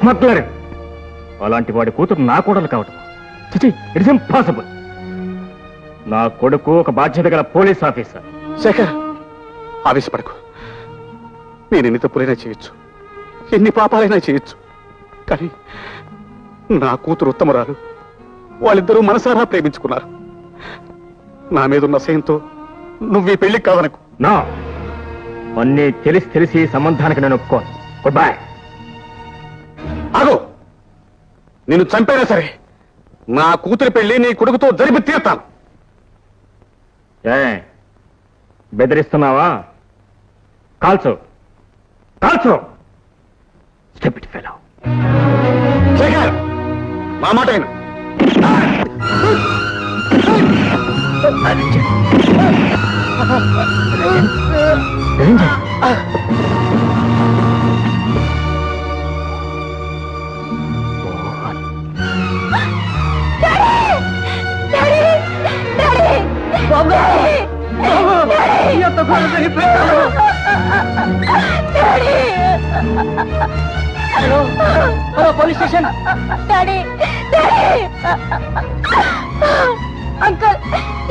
Smuggler అలాంటి వాడి కూతురు నా కూడలు కావటం. చిచి ఇట్స్ ఇంపాసిబుల్ నా కొడుకు ఒక బాధ్యత గల పోలీస్ ఆఫీసర్. శేఖర్ ఆవేశపడకు. నేను ఎన్ని తప్పులైనా చేయొచ్చు. ఎన్ని పాపాలైనా చేయొచ్చు. కానీ నా కూతురు ఉత్తమరాలు. వాళ్ళిద్దరూ మనసారా ప్రేమించుకున్నారు. నా మీద ఉన్న సయంతో నువ్వు ఈ పెళ్ళికి కాదనకు నా అన్నీ తెలిసి తెలిసి సంబంధానికి నేను ఒప్పుకోను. గుడ్ బై ఆగో. నిన్ను చంపైనా సరే నా కూతురి పెళ్ళి నీ కొడుకుతో జరిపి తీరుతాను. ఏ బెదిరిస్తున్నావా? కాల్చు. కాల్చు. స్టెప్ ఇట్ ఫెలో శేఖర్ మా మాట police station daddy daddy uncle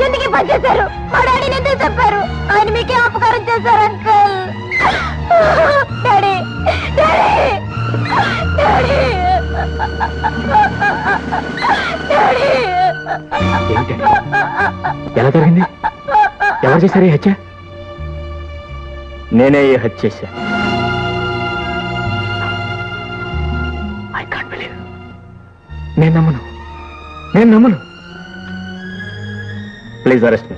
ఎందుకు పని చేశారు మా డాడీ ఎందుకు చెప్పారు ఆయన మీకే అపకారం చేశారు uncle daddy daddy daddy daddy ఎలా జరిగింది? ఎవరు చేశారు ఈ హత్య? నేనే ఈ హత్య చేశాను ఐ కాంట్ బిలీవ్ నేను నమ్మను. నేను నమ్మను. Please arrest me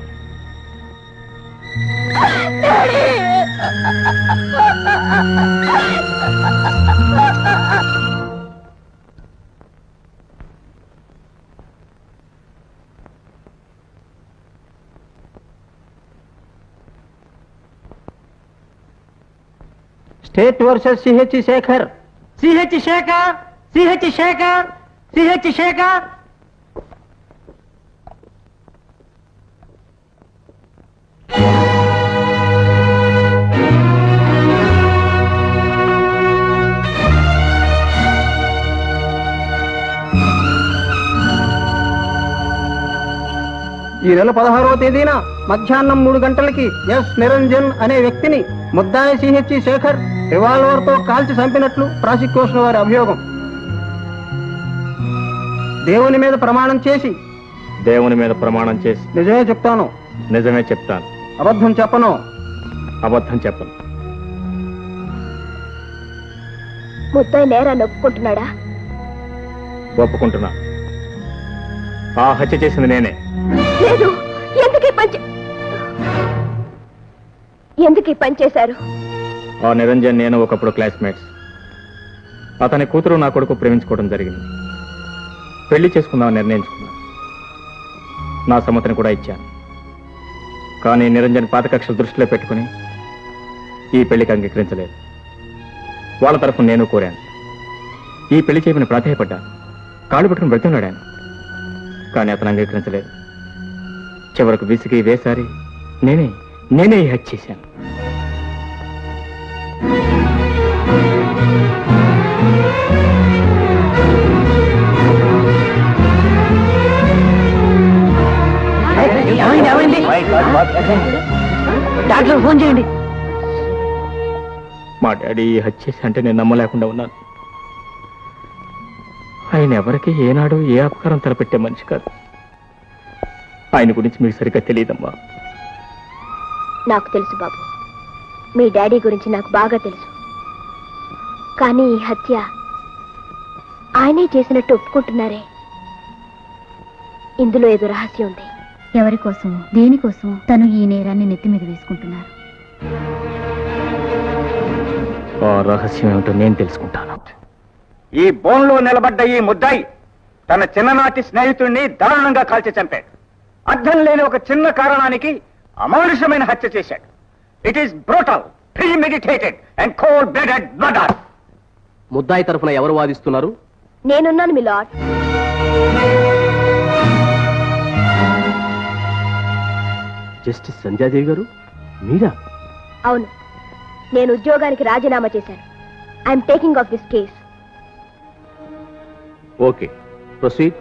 state versus CH Shekhar. CH Shekhar CH Shekhar CH Shekhar. ఈ నెల పదహారవ తేదీన మధ్యాహ్నం మూడు గంటలకి ఎస్ నిరంజన్ అనే వ్యక్తిని ముద్దాయి సిహెచ్ శేఖర్ రివాల్వర్తో కాల్చి చంపినట్లు ప్రాసిక్యూషన్ వారి అభియోగం. దేవుని మీద ప్రమాణం చేసి దేవుని మీద ప్రమాణం చేసి నిజమే చెప్తాను. నిజమే చెప్తాను. అబద్ధం చెప్పను. అబద్ధం చెప్పను. ముద్దాయి నేరాన్ని ఒప్పుకుంటున్నాడా ఒప్పుకుంటున్నా. ఆ హత్య చేసింది నేనే. లేదు. ఎందుకు ఈ పని చే- ఎందుకు ఈ పని చేశారు? ఆ నిరంజన్ నేను ఒకప్పుడు క్లాస్మేట్స్. అతని కూతురు నా కొడుకు ప్రేమించుకోవడం జరిగింది. పెళ్ళి చేసుకుందామని నిర్ణయించుకున్నాను నా సమ్మతిని కూడా ఇచ్చాను. కానీ నిరంజన్ పాత కక్షలు దృష్టిలో పెట్టుకుని ఈ పెళ్ళికి అంగీకరించలేదు. వాళ్ళ తరఫున నేను కోరాను. ఈ పెళ్ళి చేయమని ప్రాధాయపడ్డా. కాళ్ళు పట్టుకుని బ్రతిమలాడాను. కానీ అతను అంగీకరించలేదు. చివరకు విసిగి వేసారి నేనే నేనే ఈ హత్య చేశాను. డాక్టర్ ఫోన్ చేయండి. మా డాడీ ఈ హత్య చేసి అంటే నేను నమ్మలేకుండా ఉన్నాను. ఆయన ఎవరికి ఏనాడు ఏ అపకారం తలపెట్టే మనిషి కాదు. ఆయన గురించి మీకు సరిగ్గా తెలియదమ్మా. నాకు తెలుసు బాబు. మీ డాడీ గురించి నాకు బాగా తెలుసు. కానీ ఈ హత్య ఆయనే చేసినట్టు ఒప్పుకుంటున్నారే. ఇందులో ఏదో రహస్యం ఉంది. ఎవరి కోసం దేనికోసం తను ఈ నేరాన్ని నెత్తి మీద వేసుకుంటున్నారు. ఆ రహస్యం ఏమిటో నేను తెలుసుకుంటాను. ఈ బోన్లో నిలబడ్డ ఈ ముద్దాయి తన చిన్ననాటి స్నేహితుడిని దారుణంగా కాల్చి చంపాడు. అర్థం లేని ఒక చిన్న కారణానికి అమానుషమైన హత్య చేశాడు. It is brutal premeditated and cold blooded murder ముద్దాయి తరఫున ఎవరు వాదిస్తున్నారు? నేనున్నాను మీ జస్టిస్ సంధ్యాదేవి గారు? మీరా? అవును. నేను ఉద్యోగానికి రాజీనామా చేశాను. I'm taking off this case okay. Proceed.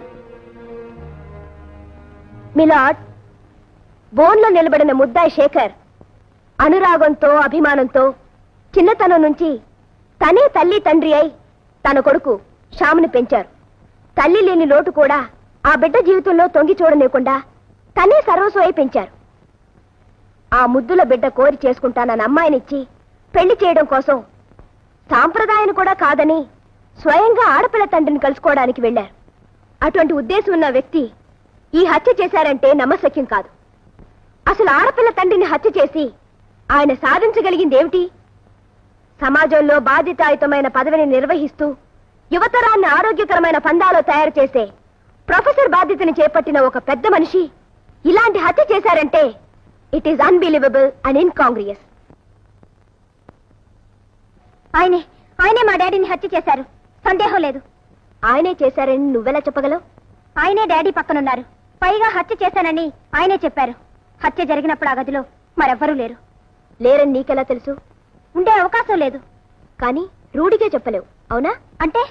Milord బోన్లో నిలబడిన ముద్దాయి శేఖర్ అనురాగంతో అభిమానంతో చిన్నతనం నుంచి తనే తల్లి తండ్రి అయి తన కొడుకు శ్యాముని పెంచారు. తల్లి లేని లోటు కూడా ఆ బిడ్డ జీవితంలో తొంగి చూడలేకుండా తనే సర్వస్వం అయి పెంచారు. ఆ ముద్దుల బిడ్డ కోరి చేసుకుంటానని అమ్మాయినిచ్చి పెళ్ళి చేయడం కోసం సాంప్రదాయాన్ని కూడా కాదని స్వయంగా ఆడపిల్ల తండ్రిని కలుసుకోవడానికి వెళ్ళారు అటువంటి ఉద్దేశం ఉన్న వ్యక్తి ఈ హత్య చేశారంటే నమ్మశక్యం కాదు. అసలు ఆడపిల్ల తండ్రిని హత్య చేసి ఆయన సాధించగలిగింది ఏమిటి సమాజంలో బాధ్యతాయుతమైన పదవిని నిర్వహిస్తూ యువతరాన్ని ఆరోగ్యకరమైన పందాలో తయారు చేసే ప్రొఫెసర్ బాధ్యతని చేపట్టిన ఒక పెద్ద మనిషి ఇలాంటి హత్య చేశారంటే it is unbelievable and incongruous ఆయనే ఆయనే మా డాడీని హత్య చేశారు. సందేహం లేదు. ఆయనే చేశారని నువ్వెలా చెప్పగలవు? ఆయనే డాడీ పక్కనున్నారు. పైగా హత్య చేశానని ఆయనే చెప్పారు. హత్య జరిగినప్పుడు ఆ గదిలో మరెవ్వరూ లేరు. లేరని నీకెలా తెలుసు? ఉండే అవకాశం లేదు. కానీ రూఢిగా చెప్పలేవు. అవునా? అంటే?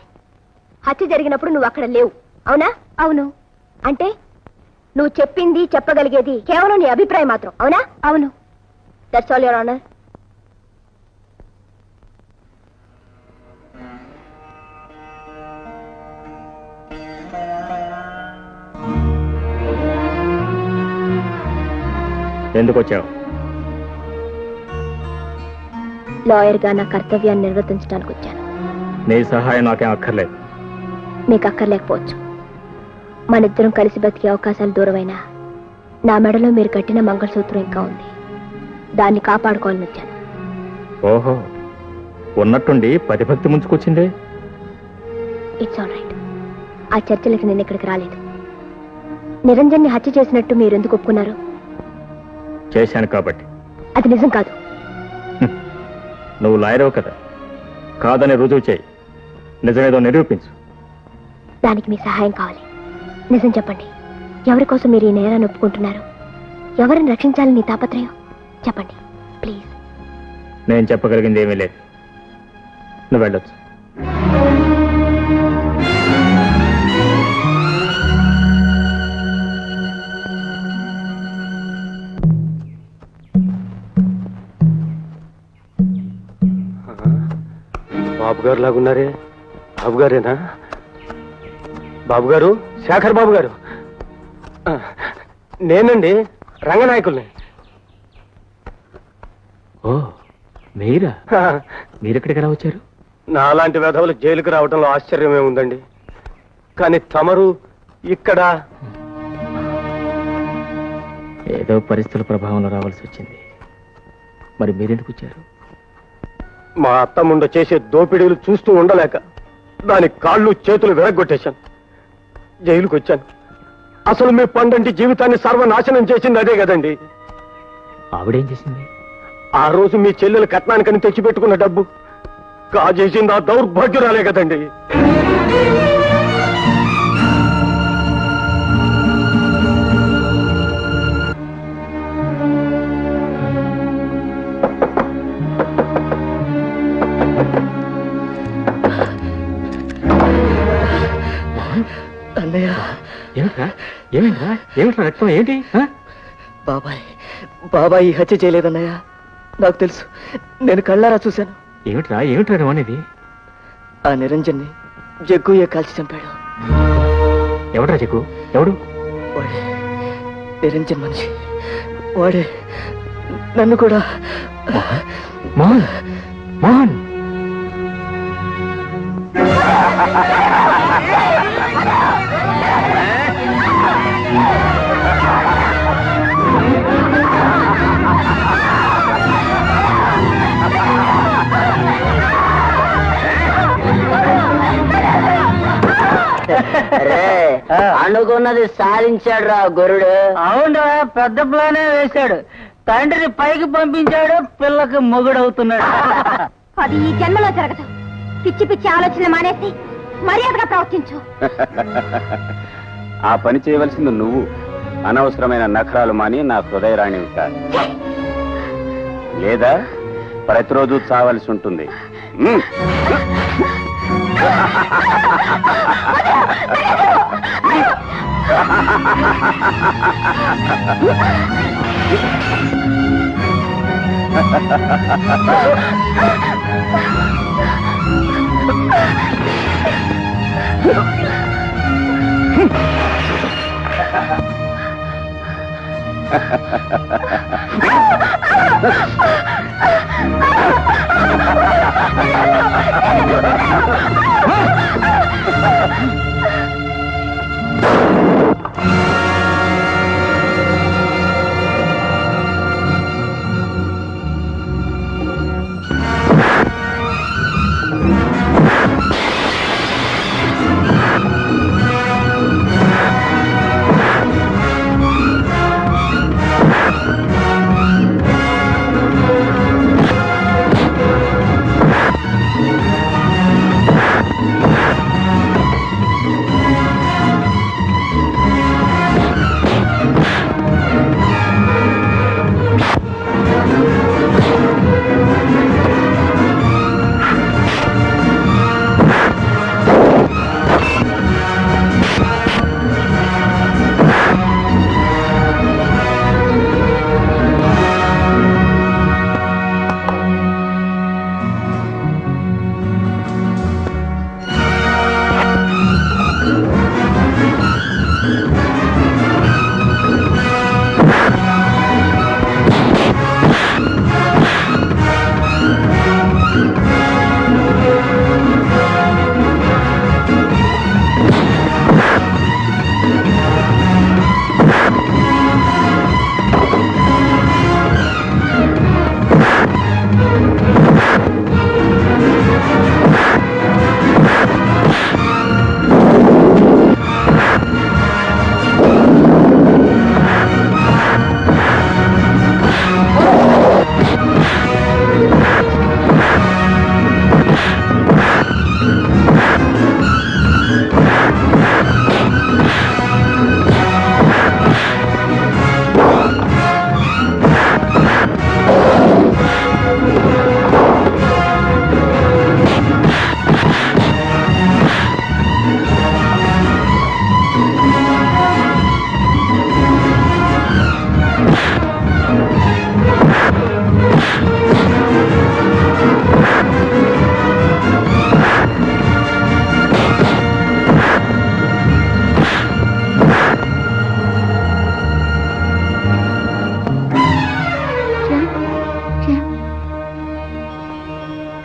హత్య జరిగినప్పుడు నువ్వు అక్కడ లేవు. అవునా? అవును. అంటే నువ్వు చెప్పింది చెప్పగలిగేది కేవలం నీ అభిప్రాయం మాత్రం అవునా? అవును. దట్స్ ఆల్ యువర్ ఆనర్ ఎందుకు వచ్చావు లాయర్గా నా కర్తవ్యాన్ని నిర్వర్తించడానికి వచ్చాను. నీ సహాయం నాకేం అక్కర్లేదు. మీకు అక్కర్లేకపోవచ్చు మనిద్దరం కలిసి బతికే అవకాశాలు దూరమైనా నా మెడలో మీరు కట్టిన మంగళసూత్రం ఇంకా ఉంది. దాన్ని కాపాడుకోవాలని వచ్చాను. ఓహో ఉన్నట్టుండి పతిభక్తి ముంచుకొచ్చిందే? ఇట్స్ ఆల్ రైట్ ఆ చర్చలకి నేను ఇక్కడికి రాలేదు. నిరంజన్ని హత్య చేసినట్టు మీరు ఎందుకు ఒప్పుకున్నారు? చేశాను కాబట్టి. అది నిజం కాదు. నువ్వు లాయరవు కదా. కాదని రుజువు చేయి. నిజమేదో నిరూపించు. దానికి మీ సహాయం కావాలి. నిజం చెప్పండి. ఎవరి కోసం మీరు ఈ నేరాన్ని ఒప్పుకుంటున్నారు? ఎవరిని రక్షించాలని నీ తాపత్రయం? చెప్పండి ప్లీజ్ నేను చెప్పగలిగింది ఏమీ లేదు. నువ్వు వెళ్ళొచ్చు. బాబు గారు లాగున్నారే? బాబు గారేనా బాబు గారు శేఖర్ బాబు గారు నేనండి రంగనాయకుల్ని. ఓ మీరా? ఆ, మీరెక్కడికి ఎలా వచ్చారు? నాలాంటి వెధవులు జైలుకి రావడంలో ఆశ్చర్యమే ఉందండి. కానీ తమరు ఇక్కడ. ఏదో పరిస్థితుల ప్రభావంలో రావాల్సి వచ్చింది. మరి మీరెందుకు వచ్చారు? మా అత్తముండ చేసే దోపిడీలు చూస్తూ ఉండలేక దాని కాళ్ళు చేతులు విరగొట్టేశాను జైలుకి వచ్చాను అసలు మీ పండంటి జీవితాన్ని సర్వనాశనం చేసింది అదే కదండి. ఆవిడేం చేసింది? ఆ రోజు మీ చెల్లెలు కట్నానికని తెచ్చిపెట్టుకున్న డబ్బు. కాజేసింది ఆ దౌర్భాగ్యురాలే కదండి. ఏమిట్రా ఏమిట్రా రక్తం ఏంటి? బాబాయ్ బాబాయ్ ఈ హత్య చేయలేదన్నయ్య. నాకు తెలుసు. నేను కళ్ళారా చూశాను. ఏమిట్రా? ఏమిట్రా నువ్వు అనేది? ఆ నిరంజన్ని జగ్గుయ్య కాల్చి చంపాడు. ఎవడ్రా చెక్కు ఎవడు? వాడే నిరంజన్ మనిషి. వాడే నన్ను కూడా. మోహన్? మోహన్? అనుకున్నది సాధించాడు రా గొర్రెడు. అవునా పెద్ద ప్లానే వేశాడు. తండ్రిని పైకి పంపించాడు పిల్లకి మొగుడవుతున్నాడు. అది ఈ జన్మలో జరగదు. పిచ్చి పిచ్చి ఆలోచనలు మానేసి మర్యాదగా ప్రవర్తించు. ఆ పని చేయవలసింది నువ్వు. అనవసరమైన నఖరాలు మాని నా హృదయరాణివి కాదు. లేదా ప్రతిరోజు చావలసి ఉంటుంది. Hahaha. ఆ